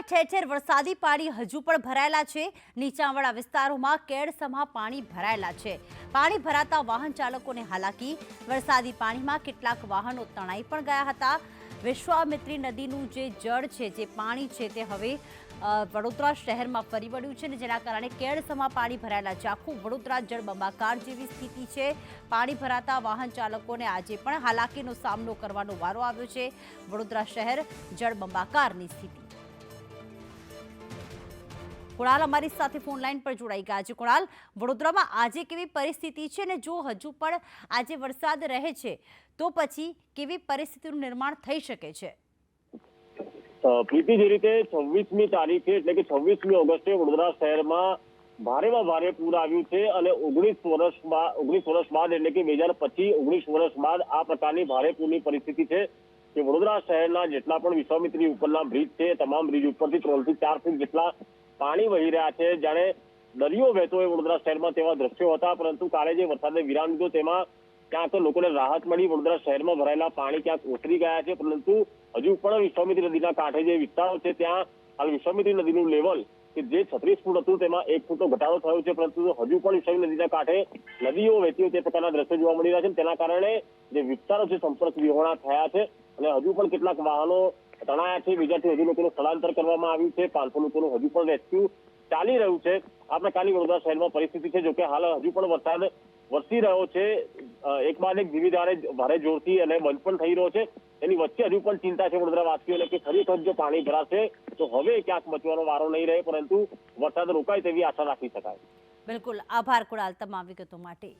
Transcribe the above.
વડોદરામાં ઠેર ઠેર વરસાદી પાણી હજુ પણ ભરાયેલા છે. નીચાણવાળા વિસ્તારોમાં કેડસમાં પાણી ભરાયેલા છે. પાણી ભરાતા વાહન ચાલકોને હાલાકી. વરસાદી પાણીમાં કેટલાક વાહનો તણાઈ પણ ગયા હતા. વિશ્વામિત્રી નદીનું જે જળ છે, જે પાણી છે તે હવે વડોદરા શહેરમાં ફરી વળ્યું છે ને જેના કારણે કેળસમાં પાણી ભરાયેલા છે. આખું વડોદરા જળબંબાકાર જેવી સ્થિતિ છે. પાણી ભરાતા વાહન ચાલકોને આજે પણ હાલાકીનો સામનો કરવાનો વારો આવ્યો છે. વડોદરા શહેર જળબંબાકારની સ્થિતિ. કુણાલ અમારી સાથે ફોન લાઈન પર જોડાઈ ગયા છે. કુણાલ, વડોદરામાં આજે કેવી પરિસ્થિતિ છે ને જો હજુ પણ આજે વરસાદ રહે છે, તો પછી કેવી પરિસ્થિતિનું નિર્માણ થઈ શકે છે? પ્રીતિ, જે રીતે છવ્વીસમી તારીખે એટલે કે છવ્વીસમી ઓગસ્ટે વડોદરા શહેરમાં ભારેમાં ભારે પૂર આવ્યું છે અને ઓગણીસ વર્ષ બાદ ઓગણીસ વર્ષ બાદ એટલે કે બે હજાર પચીસ, ઓગણીસ વર્ષ બાદ આ પ્રકારની ભારે પૂરની પરિસ્થિતિ છે કે વડોદરા શહેરના જેટલા પણ વિશ્વામિત્રી ઉપરના બ્રિજ છે, તમામ બ્રિજ ઉપરથી ત્રણથી ચાર ફૂટ જેટલા પાણી વહી રહ્યા છે. જાણે દરિયો વહેતો હોય વડોદરા શહેરમાં તેવા દ્રશ્યો હતા, પરંતુ કાલે જે વરસાદે વિરામ લીધો તેમાં ક્યાંક લોકોને રાહત મળી. વડોદરા શહેરમાં ભરાયેલા પાણી ક્યાંક ઓસરી ગયા છે, પરંતુ હજુ પણ વિશ્વામિત્રી નદીના કાંઠે જે વિસ્તારો છે, ત્યાં હાલ વિશ્વામિત્રી નદીનું લેવલ કે જે છત્રીસ ફૂટ હતું, તેમાં એક ફૂટનો ઘટાડો થયો છે, પરંતુ હજુ પણ વિશ્વામિત્રી નદીના કાંઠે નદીઓ વહેતી હોય તે પ્રકારના દ્રશ્યો જોવા મળી રહ્યા છે. તેના કારણે જે વિસ્તારો છે, સંપર્ક વિહોણા થયા છે અને હજુ પણ કેટલાક વાહનો તણાયા છે બીજાથી હજુ લોકોનું સ્થળાંતર કરવામાં આવ્યું છે પાંચસો લોકોનું હજુ પણ રેસ્ક્યુ ચાલી રહ્યું છે. આ પ્રકારની વડોદરા શહેરમાં પરિસ્થિતિ છે, જોકે હાલ હજુ પણ વરસાદ વરસી રહ્યો છે. એક બાદ એક ધારે ભારે જોરથી અને બંધ પણ થઈ રહ્યો છે. એની વચ્ચે હજુ પણ ચિંતા છે વડોદરા વાસીઓને કે ખરેખર જો પાણી ભરાશે, તો હવે ક્યાંક બચવાનો વારો નહીં રહે, પરંતુ વરસાદ રોકાય તેવી આશા રાખી શકાય. બિલકુલ. આભાર કુણાલ તમામ વિગતો માટે.